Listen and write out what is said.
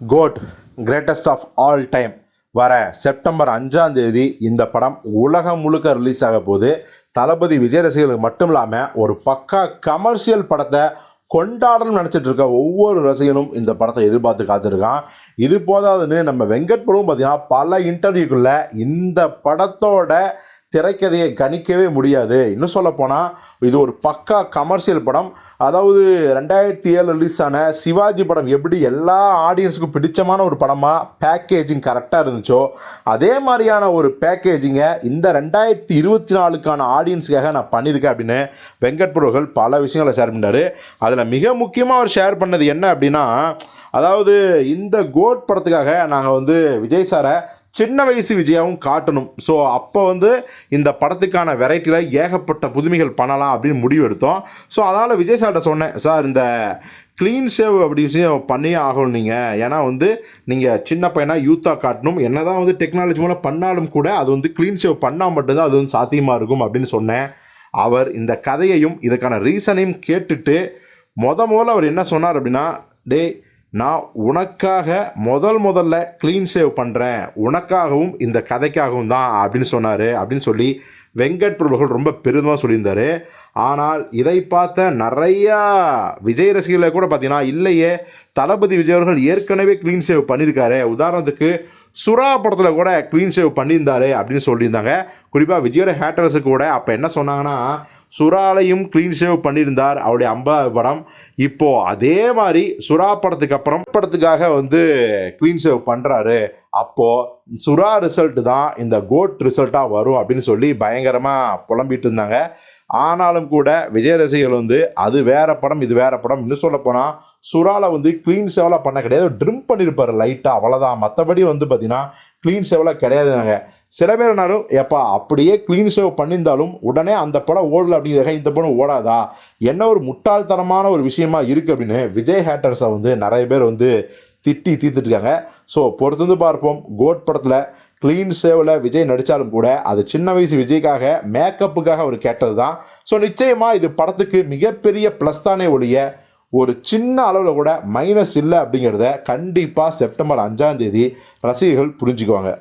GOAT greatest of all time வர September அஞ்சாம் தேதி இந்த படம் உலகம் முழுக்க ரிலீஸ் ஆக போது தளபதி விஜய் ரசிகர்களுக்கு மட்டும் இல்லாமல் ஒரு பக்கா கமர்ஷியல் படத்தை கொண்டாடணும்னு நினச்சிட்டு இருக்க ஒவ்வொரு ரசிகனும் இந்த படத்தை எதிர்பார்த்து காத்திருக்கான். இது போதாதுன்னு நம்ம வெங்கட் பிரபு பார்த்தீங்கன்னா பல இன்டர்வியூக்குள்ளே இந்த படத்தோட திரைக்கதையை கணிக்கவே முடியாது. இன்னும் சொல்லப்போனால் இது ஒரு பக்கா கமர்ஷியல் படம். அதாவது ரெண்டாயிரத்தி ஏழு ரிலீஸ் ஆன சிவாஜி படம் எப்படி எல்லா ஆடியன்ஸுக்கும் பிடிச்சமான ஒரு படமாக பேக்கேஜிங் கரெக்டாக இருந்துச்சோ அதே மாதிரியான ஒரு பேக்கேஜிங்கை இந்த ரெண்டாயிரத்தி இருபத்தி நாலுக்கான ஆடியன்ஸுக்காக நான் பண்ணியிருக்கேன் அப்படின்னு வெங்கட் புரோகல் பல விஷயங்களை ஷேர் பண்ணார் அதில் மிக முக்கியமாக அவர் ஷேர் பண்ணது என்ன அப்படின்னா அதாவது இந்த கோட் படத்துக்காக நாங்கள் வந்து விஜய் சாரை சின்ன வயசு விஜயாவும் காட்டணும். ஸோ அப்போ வந்து இந்த படத்துக்கான வெரைட்டியில் ஏகப்பட்ட புதுமைகள் பண்ணலாம் அப்படின்னு முடிவு எடுத்தோம் ஸோ அதனால் விஜய் சார்கிட்ட சொன்னேன் சார் இந்த க்ளீன் ஷேவ் அப்படி விஷயம் பண்ணியே ஆகணும் நீங்கள் ஏன்னா வந்து நீங்கள் சின்ன பையனாக யூத்தாக காட்டணும். என்ன தான் வந்து டெக்னாலஜி மூலம் பண்ணாலும் கூட அது வந்து க்ளீன் ஷேவ் பண்ணால் மட்டும்தான் அது வந்து சாத்தியமாக இருக்கும் அப்படின்னு சொன்னேன். அவர் இந்த கதையையும் இதுக்கான ரீசனையும் கேட்டுட்டு முத முதல்ல அவர் என்ன சொன்னார் அப்படின்னா டேய் நான் உனக்காக முதல் முதல்ல க்ளீன் சேவ் பண்ணுறேன் உனக்காகவும் இந்த கதைக்காகவும் தான் அப்படின்னு சொன்னார். அப்படின்னு சொல்லி வெங்கட் பிரபுகள் ரொம்ப பெருமையாக சொல்லியிருந்தார். ஆனால் இதை பார்த்த நிறையா விஜய் ரசிகர்களை கூட பார்த்தீங்கன்னா இல்லையே தளபதி விஜய் அவர்கள் ஏற்கனவே க்ளீன் சேவ் பண்ணியிருக்காரு. உதாரணத்துக்கு சுறா படத்தில் கூட க்ளீன் சேவ் பண்ணியிருந்தாரு அப்படின்னு சொல்லியிருந்தாங்க. குறிப்பாக விஜயோட ஹேட்டர்ஸு கூட அப்போ என்ன சொன்னாங்கன்னா சுறாலையும் க்ளீன் ஷேவ் பண்ணியிருந்தார் அவருடைய ஐம்பதாவது படம். இப்போது அதே மாதிரி சுறா படத்துக்கு அப்புறம் படத்துக்காக வந்து க்ளீன் ஷேவ் பண்ணுறாரு அப்போது சுறா ரிசல்ட் தான் இந்த கோட் ரிசல்ட்டாக வரும் அப்படின்னு சொல்லி பயங்கரமாக புலம்பிட்டு இருந்தாங்க. ஆனாலும் கூட விஜய் ரசிகர்கள் வந்து அது வேற படம் இது வேற படம் இன்னும் சொல்ல போனால் சுறாவில் வந்து க்ளீன் சேவலாக பண்ண கிடையாது. ட்ரிம் பண்ணியிருப்பார் லைட்டாக அவ்வளோதான் மற்றபடி வந்து பார்த்தீங்கன்னா க்ளீன் சேவலாக கிடையாதுனாங்க சில பேர் என்னாலும் எப்பா அப்படியே க்ளீன் சேவ் பண்ணியிருந்தாலும் உடனே அந்த படம் ஓடல அப்படிங்கிறத இந்த படம் ஓடாதா? என்ன ஒரு முட்டாள்தனமான ஒரு விஷயமா இருக்குது அப்படின்னு விஜய் ஹேட்டர்ஸை வந்து நிறைய பேர் வந்து திட்டி தீர்த்துட்ருக்காங்க ஸோ பொறுத்து வந்து பார்ப்போம். கோட் படத்தில் க்ளீன் சேவில் விஜய் நடித்தாலும் கூட அது சின்ன வயசு விஜய்க்காக மேக்கப்புக்காக அவர் கேட்டது தான் ஸோ நிச்சயமாக இது படத்துக்கு மிகப்பெரிய ப்ளஸ் தானே ஒழிய ஒரு சின்ன அளவில் கூட மைனஸ் இல்லை அப்படிங்கிறத கண்டிப்பாக செப்டம்பர் அஞ்சாம் தேதி ரசிகர்கள் புரிஞ்சுக்குவாங்க.